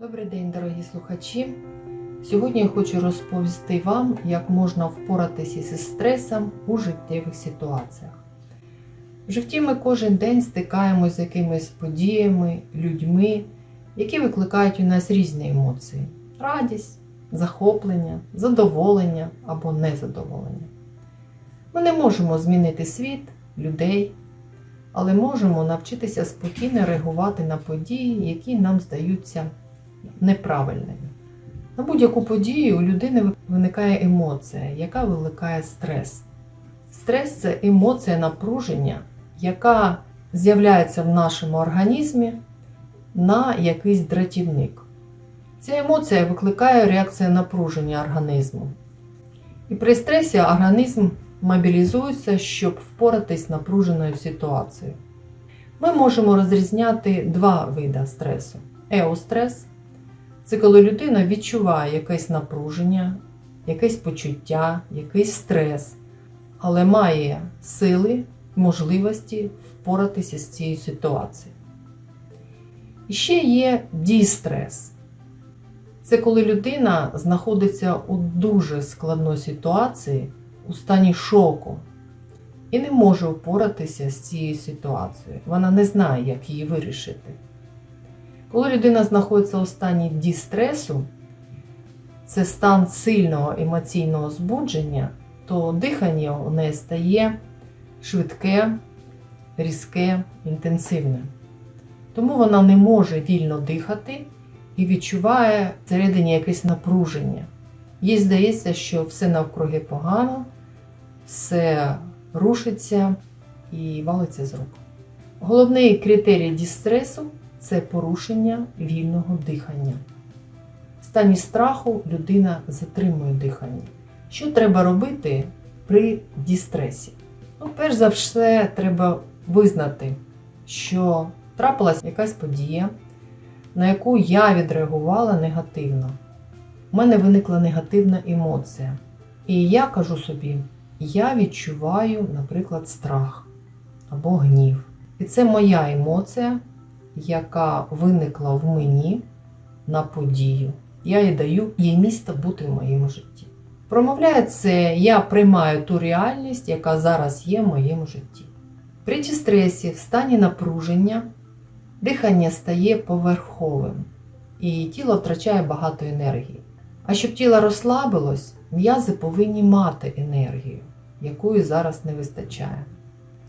Добрий день, дорогі слухачі. Сьогодні я хочу розповісти вам, як можна впоратися зі стресом у життєвих ситуаціях. В житті ми кожен день стикаємося з якимись подіями, людьми, які викликають у нас різні емоції: радість, захоплення, задоволення або незадоволення. Ми не можемо змінити світ, людей, але можемо навчитися спокійно реагувати на події, які нам здаються неправильними. На будь-яку подію у людини виникає емоція, яка викликає стрес. Стрес це емоція напруження, яка з'являється в нашому організмі на якийсь дратівник. Ця емоція викликає реакцію напруження організму. І при стресі організм мобілізується, щоб впоратись з напруженою ситуацією. Ми можемо розрізняти два види стресу: еострес це коли людина відчуває якесь напруження, якесь почуття, якийсь стрес, але має сили, можливості впоратися з цією ситуацією. І ще є дістрес. Це коли людина знаходиться у дуже складній ситуації, у стані шоку, і не може впоратися з цією ситуацією. Вона не знає, як її вирішити. Коли людина знаходиться у стані дістресу, це стан сильного емоційного збудження, то дихання у неї стає швидке, різке, інтенсивне. Тому вона не може вільно дихати і відчуває всередині якесь напруження. Їй здається, що все навкруги погано, все рушиться і валиться з рук. Головний критерій дістресу це порушення вільного дихання. В стані страху людина затримує дихання. Що треба робити при дістресі? Ну, перш за все, треба визнати, що трапилась якась подія, на яку я відреагувала негативно. У мене виникла негативна емоція. І я кажу собі, я відчуваю, наприклад, страх або гнів. І це моя емоція, яка виникла в мені на подію. Я їй даю їй місце бути в моєму житті. Промовляю це, я приймаю ту реальність, яка зараз є в моєму житті. При дістресі, в стані напруження, дихання стає поверховим і тіло втрачає багато енергії. А щоб тіло розслабилось, м'язи повинні мати енергію, якої зараз не вистачає.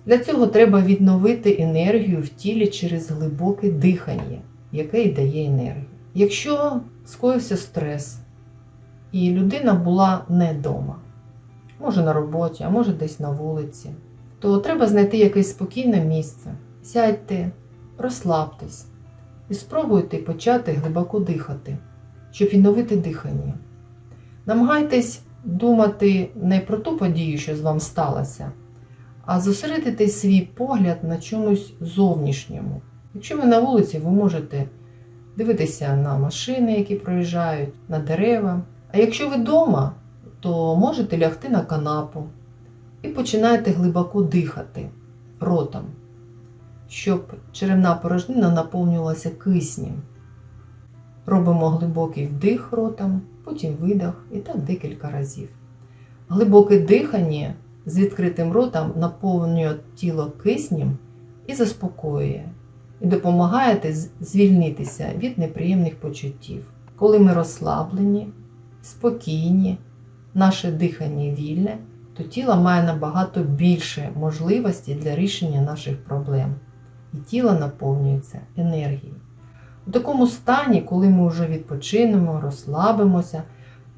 Для цього треба відновити енергію в тілі через глибоке дихання, яке й дає енергію. Якщо скоївся стрес, і людина була не вдома, може на роботі, а може десь на вулиці, то треба знайти якесь спокійне місце. Сядьте, розслабтесь і спробуйте почати глибоко дихати, щоб відновити дихання. Намагайтесь думати не про ту подію, що з вами сталося, а зосередити свій погляд на чомусь зовнішньому. Якщо ви на вулиці, ви можете дивитися на машини, які проїжджають, на дерева. А якщо ви вдома, то можете лягти на канапу і починаєте глибоко дихати ротом, щоб черевна порожнина наповнювалася киснем. Робимо глибокий вдих ротом, потім видих і так декілька разів. Глибоке дихання з відкритим ротом наповнює тіло киснем і заспокоює, і допомагає звільнитися від неприємних почуттів. Коли ми розслаблені, спокійні, наше дихання вільне, то тіло має набагато більше можливостей для рішення наших проблем, і тіло наповнюється енергією. У такому стані, коли ми вже відпочинемо, розслабимося,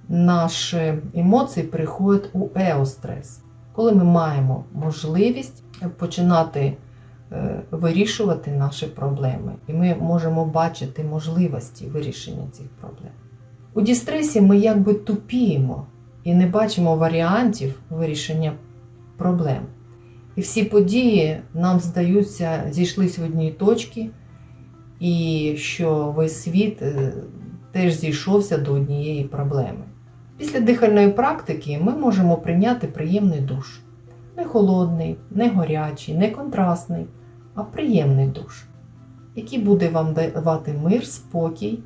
наші емоції приходять у еострес коли ми маємо можливість починати е, вирішувати наші проблеми, і ми можемо бачити можливості вирішення цих проблем. У дістресі ми якби тупіємо і не бачимо варіантів вирішення проблем. І всі події нам здаються, зійшлись в одній точці, і що весь світ е, теж зійшовся до однієї проблеми. Після дихальної практики ми можемо прийняти приємний душ. Не холодний, не горячий, не контрастний, а приємний душ, який буде вам давати мир, спокій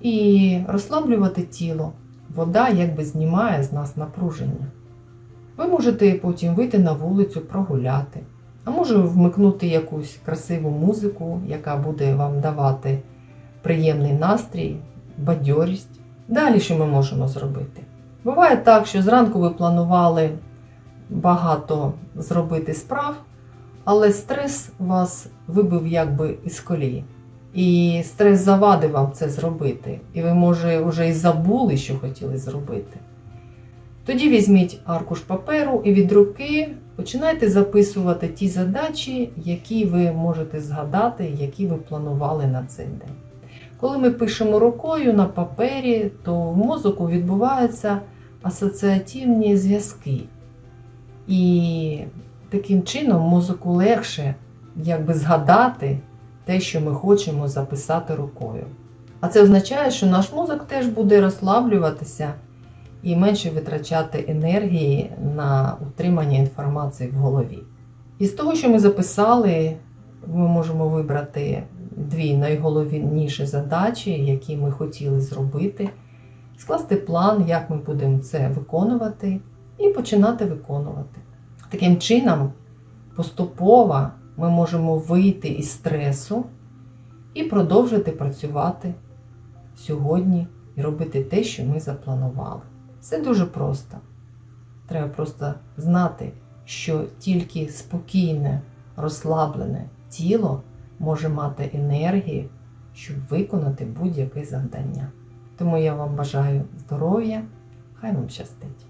і розслаблювати тіло. Вода якби знімає з нас напруження. Ви можете потім вийти на вулицю, прогуляти, а може вмикнути якусь красиву музику, яка буде вам давати приємний настрій, бадьорість. Далі що ми можемо зробити? Буває так, що зранку ви планували багато зробити справ, але стрес вас вибив якби із колії. І стрес завадив вам це зробити. І ви, може, вже і забули, що хотіли зробити. Тоді візьміть аркуш паперу і від руки починайте записувати ті задачі, які ви можете згадати, які ви планували на цей день. Коли ми пишемо рукою на папері, то в мозку відбуваються асоціативні зв'язки. І таким чином мозоку легше якби згадати те, що ми хочемо записати рукою. А це означає, що наш мозок теж буде розслаблюватися і менше витрачати енергії на утримання інформації в голові. Із того, що ми записали, ми можемо вибрати дві найголовніші задачі, які ми хотіли зробити, скласти план, як ми будемо це виконувати, і починати виконувати. Таким чином, поступово ми можемо вийти із стресу і продовжити працювати сьогодні і робити те, що ми запланували. Все дуже просто. Треба просто знати, що тільки спокійне, розслаблене тіло може мати енергію, щоб виконати будь-яке завдання. Тому я вам бажаю здоров'я, хай вам щастить!